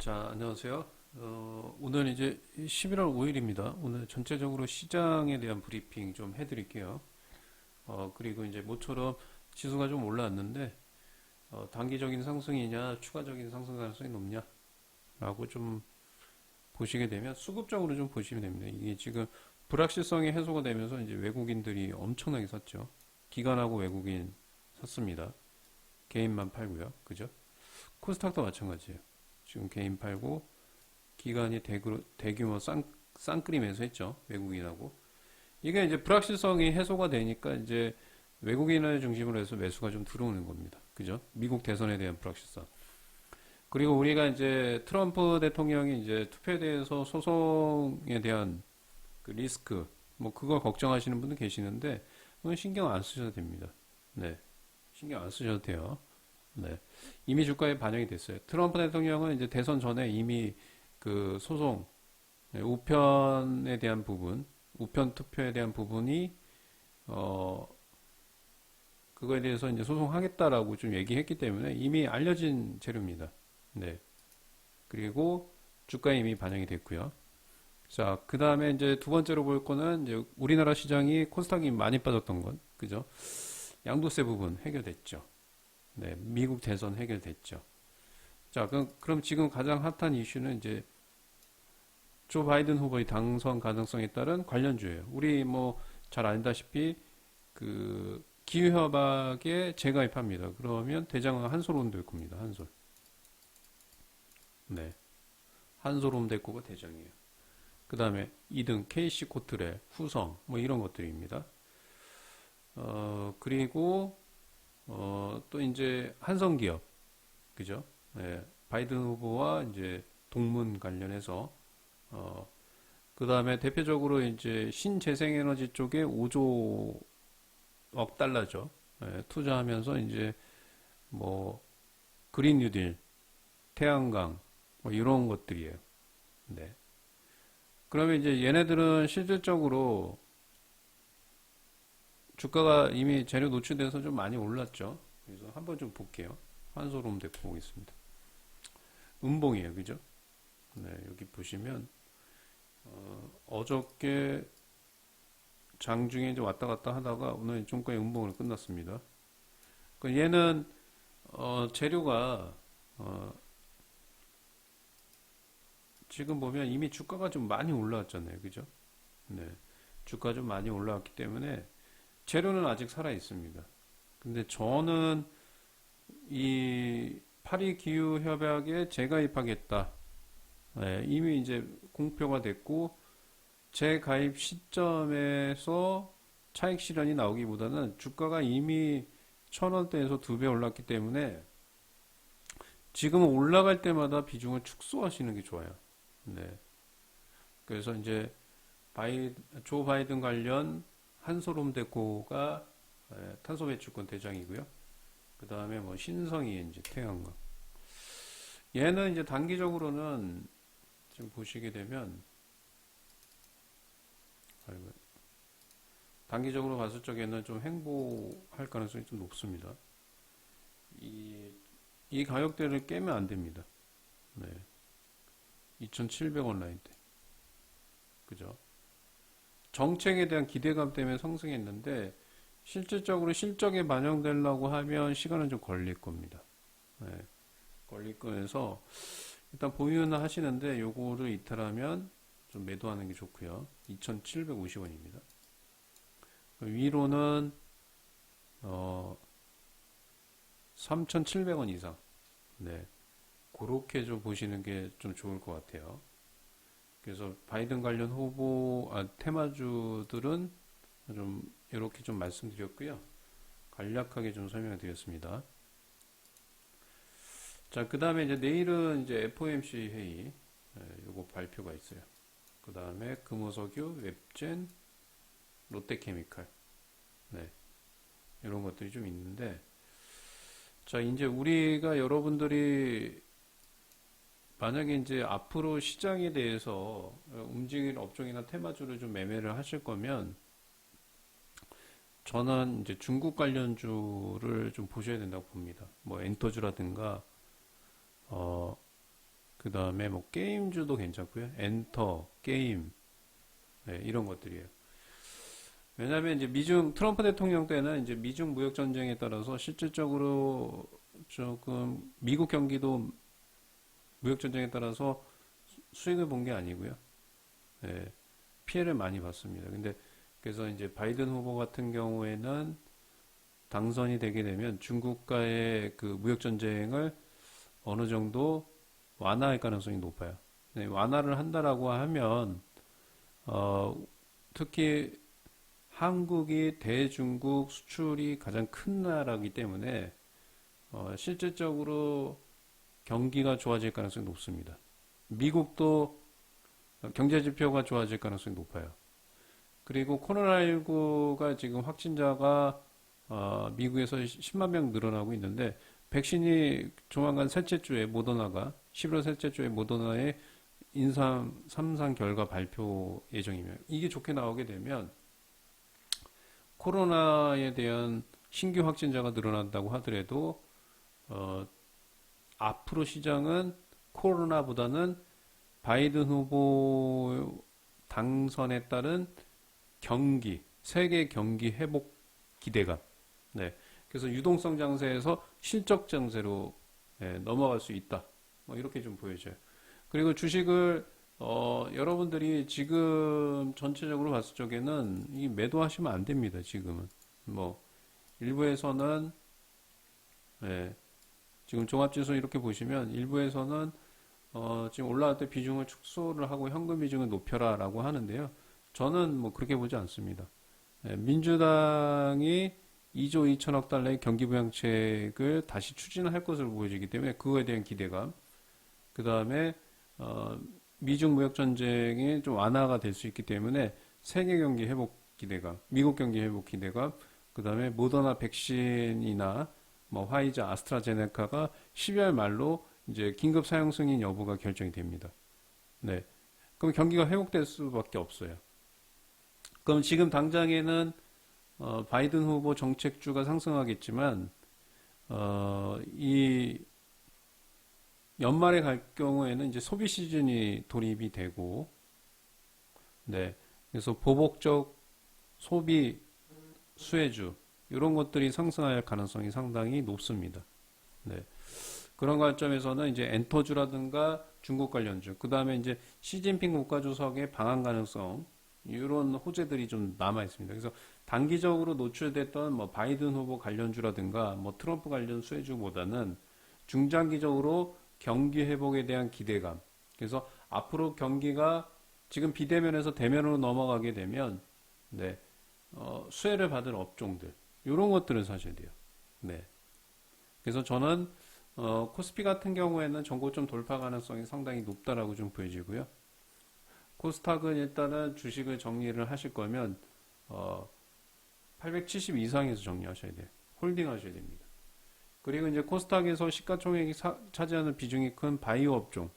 자, 안녕하세요. 어, 오늘 이제 11월 5일입니다. 오늘 전체적으로 시장에 대한 브리핑 좀 해드릴게요. 어, 그리고 이제 모처럼 지수가 좀 올라왔는데, 어, 단기적인 상승이냐, 추가적인 상승 가능성이 높냐, 라고 좀 보시게 되면, 수급적으로 좀 보시면 됩니다. 이게 지금 불확실성이 해소가 되면서 이제 외국인들이 엄청나게 샀죠. 기관하고 외국인 샀습니다. 개인만 팔고요. 그죠? 코스닥도 마찬가지예요. 지금 개인 팔고 기관이 대규, 대규모 쌍, 쌍끌이 매수했죠. 외국인하고. 이게 이제 불확실성이 해소가 되니까 이제 외국인을 중심으로 해서 매수가 좀 들어오는 겁니다. 그죠? 미국 대선에 대한 불확실성. 그리고 우리가 이제 트럼프 대통령이 이제 투표에 대해서 소송에 대한 그 리스크, 뭐 그걸 걱정하시는 분도 계시는데, 그건 신경 안 쓰셔도 됩니다. 네. 신경 안 쓰셔도 돼요. 네. 이미 주가에 반영이 됐어요. 트럼프 대통령은 이제 대선 전에 이미 그 소송, 네, 우편에 대한 부분, 우편 투표에 대한 부분이, 어, 그거에 대해서 이제 소송하겠다라고 좀 얘기했기 때문에 이미 알려진 재료입니다. 네. 그리고 주가에 이미 반영이 됐고요. 자, 그 다음에 이제 두 번째로 볼 거는 이제 우리나라 시장이 코스닥이 많이 빠졌던 건, 그죠? 양도세 부분 해결됐죠. 네, 미국 대선 해결됐죠. 자, 그럼, 그럼 지금 가장 핫한 이슈는 이제 조 바이든 후보의 당선 가능성에 따른 관련주예요. 우리 뭐잘 안다시피 그 기후협약에 재가입합니다. 그러면 대장은 한솔롬 될 겁니다. 한솔. 네. 한솔롬 대코가 대장이에요. 그 다음에 2등 KC 코트레, 후성, 뭐 이런 것들입니다. 어, 그리고, 어, 또 이제 한성 기업, 그죠? 네, 바이든 후보와 이제 동문 관련해서, 어, 그 다음에 대표적으로 이제 신재생에너지 쪽에 5조 억 달러죠. 네, 투자하면서 이제 뭐, 그린 뉴딜, 태양광, 뭐 이런 것들이에요. 네. 그러면 이제 얘네들은 실질적으로 주가가 이미 재료 노출돼서 좀 많이 올랐죠. 그래서 한번 좀 볼게요. 환소롬 데리고 오겠습니다. 음봉이에요. 그죠? 네, 여기 보시면, 어, 저께 장중에 이제 왔다 갔다 하다가 오늘 종가의 음봉을 끝났습니다. 그 얘는, 어, 재료가, 어, 지금 보면 이미 주가가 좀 많이 올라왔잖아요. 그죠? 네. 주가 좀 많이 올라왔기 때문에 재료는 아직 살아 있습니다. 근데 저는 이 파리 기후 협약에 재가입하겠다. 네, 이미 이제 공표가 됐고 재가입 시점에서 차익 실현이 나오기보다는 주가가 이미 천 원대에서 두 배 올랐기 때문에 지금은 올라갈 때마다 비중을 축소하시는 게 좋아요. 네. 그래서 이제 바이, 조 바이든 관련 한소롬 데코가 예, 탄소 배출권 대장이고요. 그 다음에 뭐 신성이 이제 태양광. 얘는 이제 단기적으로는 지금 보시게 되면 단기적으로 봤을 적에는 좀 행보할 가능성이 좀 높습니다. 이, 이 가격대를 깨면 안 됩니다. 네. 2,700원 라인대. 그죠? 정책에 대한 기대감 때문에 상승했는데 실질적으로 실적에 반영되려고 하면 시간은 좀 걸릴 겁니다. 네. 걸릴 거여서 일단 보유는 하시는데 요거를 이탈하면 좀 매도하는 게 좋고요. 2,750원입니다. 위로는 어 3,700원 이상. 네. 그렇게 좀 보시는 게 좀 좋을 것 같아요. 그래서 바이든 관련 후보, 아, 테마주들은 좀 이렇게 좀 말씀드렸고요. 간략하게 좀 설명을 드렸습니다. 자, 그 다음에 이제 내일은 이제 FOMC 회의, 예, 요거 발표가 있어요. 그 다음에 금호석유, 웹젠, 롯데케미칼, 네, 이런 것들이 좀 있는데, 자, 이제 우리가 여러분들이 만약에 이제 앞으로 시장에 대해서 움직일 업종이나 테마주를 좀 매매를 하실 거면 저는 이제 중국 관련주를 좀 보셔야 된다고 봅니다. 뭐 엔터주라든가 어 그 다음에 뭐 게임주도 괜찮고요. 엔터, 게임, 네, 이런 것들이에요. 왜냐하면 이제 미중 트럼프 대통령 때는 이제 미중 무역 전쟁에 따라서 실질적으로 조금 미국 경기도 무역 전쟁에 따라서 수- 수익을 본 게 아니고요. 네, 피해를 많이 봤습니다. 근데 그래서 이제 바이든 후보 같은 경우에는 당선이 되게 되면 중국과의 그 무역 전쟁을 어느 정도 완화할 가능성이 높아요. 네, 완화를 한다라고 하면 어, 특히 한국이 대중국 수출이 가장 큰 나라이기 때문에 어, 실질적으로 경기가 좋아질 가능성이 높습니다. 미국도 경제 지표가 좋아질 가능성이 높아요. 그리고 코로나19가 지금 확진자가 어, 미국에서 10만 명 늘어나고 있는데 백신이 조만간 셋째 주에 모더나가 11월 셋째 주에 모더나의 인삼 3상 결과 발표 예정이면 이게 좋게 나오게 되면 코로나에 대한 신규 확진자가 늘어난다고 하더라도 어, 앞으로 시장은 코로나보다는 바이든 후보 당선에 따른 경기, 세계 경기 회복 기대감. 네. 그래서 유동성 장세에서 실적 장세로 예, 넘어갈 수 있다. 뭐 이렇게 좀 보여져요. 그리고 주식을 어, 여러분들이 지금 전체적으로 봤을 적에는 이 매도하시면 안 됩니다. 지금은 뭐 일부에서는 예, 지금 종합지수 이렇게 보시면 일부에서는 어, 지금 올라갈 때 비중을 축소를 하고 현금 비중을 높여라라고 하는데요. 저는 뭐 그렇게 보지 않습니다. 예, 민주당이 2조 2천억 달러의 경기부양책을 다시 추진할 것으로 보여지기 때문에 그거에 대한 기대감, 그 다음에 어, 미중 무역 전쟁이 좀 완화가 될 수 있기 때문에 세계 경기 회복 기대감, 미국 경기 회복 기대감, 그 다음에 모더나 백신이나 뭐 화이자, 아스트라제네카가 12월 말로 이제 긴급 사용 승인 여부가 결정이 됩니다. 네. 그럼 경기가 회복될 수밖에 없어요. 그럼 지금 당장에는 어, 바이든 후보 정책주가 상승하겠지만 어, 이 연말에 갈 경우에는 이제 소비 시즌이 돌입이 되고 네. 그래서 보복적 소비 수혜주 이런 것들이 상승할 가능성이 상당히 높습니다. 네. 그런 관점에서는 이제 엔터주라든가 중국 관련주, 그 다음에 이제 시진핑 국가주석의 방한 가능성, 이런 호재들이 좀 남아 있습니다. 그래서 단기적으로 노출됐던 뭐 바이든 후보 관련주라든가 뭐 트럼프 관련 수혜주보다는 중장기적으로 경기 회복에 대한 기대감. 그래서 앞으로 경기가 지금 비대면에서 대면으로 넘어가게 되면, 네, 어, 수혜를 받을 업종들, 이런 것들을 사셔야 돼요. 네. 그래서 저는 어, 코스피 같은 경우에는 전고점 돌파 가능성이 상당히 높다라고 좀 보여지고요. 코스닥은 일단은 주식을 정리를 하실 거면 어, 870 이상에서 정리하셔야 돼요. 홀딩 하셔야 됩니다. 그리고 이제 코스닥에서 시가총액이 사- 차지하는 비중이 큰 바이오 업종,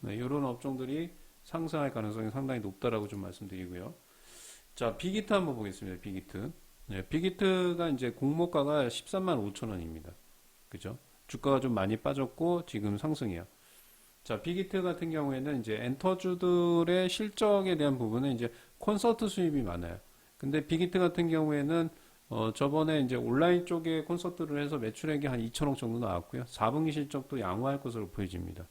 네, 이런 업종들이 상승할 가능성이 상당히 높다라고 좀 말씀드리고요. 자, 비기트 한번 보겠습니다. 비기트. 네, 비기트가 이제 공모가가 13만 5천 원입니다. 그죠? 주가가 좀 많이 빠졌고 지금 상승이야. 자, 비기트 같은 경우에는 이제 엔터주들의 실적에 대한 부분은 이제 콘서트 수입이 많아요. 근데 비기트 같은 경우에는 어, 저번에 이제 온라인 쪽에 콘서트를 해서 매출액이 한 2천억 정도 나왔고요. 4분기 실적도 양호할 것으로 보여집니다.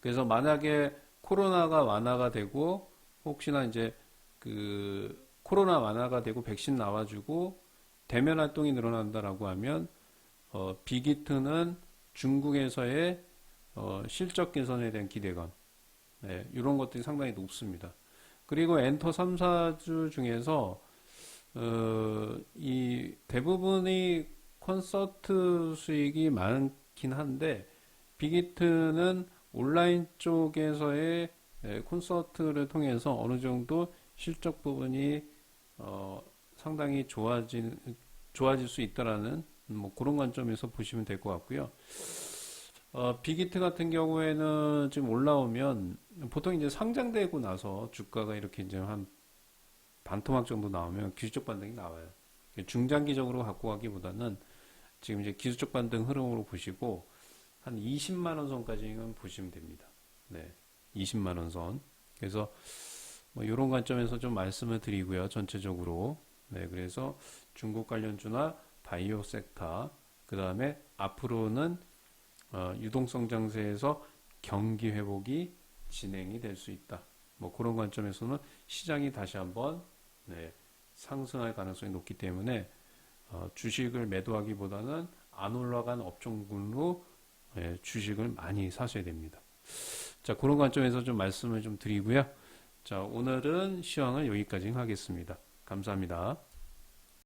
그래서 만약에 코로나가 완화가 되고 혹시나 이제 그 코로나 완화가 되고 백신 나와주고 대면 활동이 늘어난다라고 하면 어, 빅히트는 중국에서의 어, 실적 개선에 대한 기대감, 네, 이런 것들이 상당히 높습니다. 그리고 엔터 3, 4주 중에서 어, 이 대부분이 콘서트 수익이 많긴 한데 빅히트는 온라인 쪽에서의 예, 콘서트를 통해서 어느 정도 실적 부분이 어, 상당히 좋아진 좋아질 수 있다라는 뭐 그런 관점에서 보시면 될 것 같고요. 어, 빅히트 같은 경우에는 지금 올라오면 보통 이제 상장되고 나서 주가가 이렇게 이제 한 반토막 정도 나오면 기술적 반등이 나와요. 중장기적으로 갖고 가기보다는 지금 이제 기술적 반등 흐름으로 보시고 한 20만 원 선까지는 보시면 됩니다. 네. 20만 원 선. 그래서 뭐 이런 관점에서 좀 말씀을 드리고요. 전체적으로. 네, 그래서 중국 관련주나 바이오 섹터, 그 다음에 앞으로는 어, 유동성 장세에서 경기 회복이 진행이 될 수 있다. 뭐 그런 관점에서는 시장이 다시 한번 네, 상승할 가능성이 높기 때문에 어, 주식을 매도하기보다는 안 올라간 업종군으로 예, 주식을 많이 사셔야 됩니다. 자, 그런 관점에서 좀 말씀을 좀 드리고요. 자, 오늘은 시황을 여기까지 하겠습니다. 감사합니다.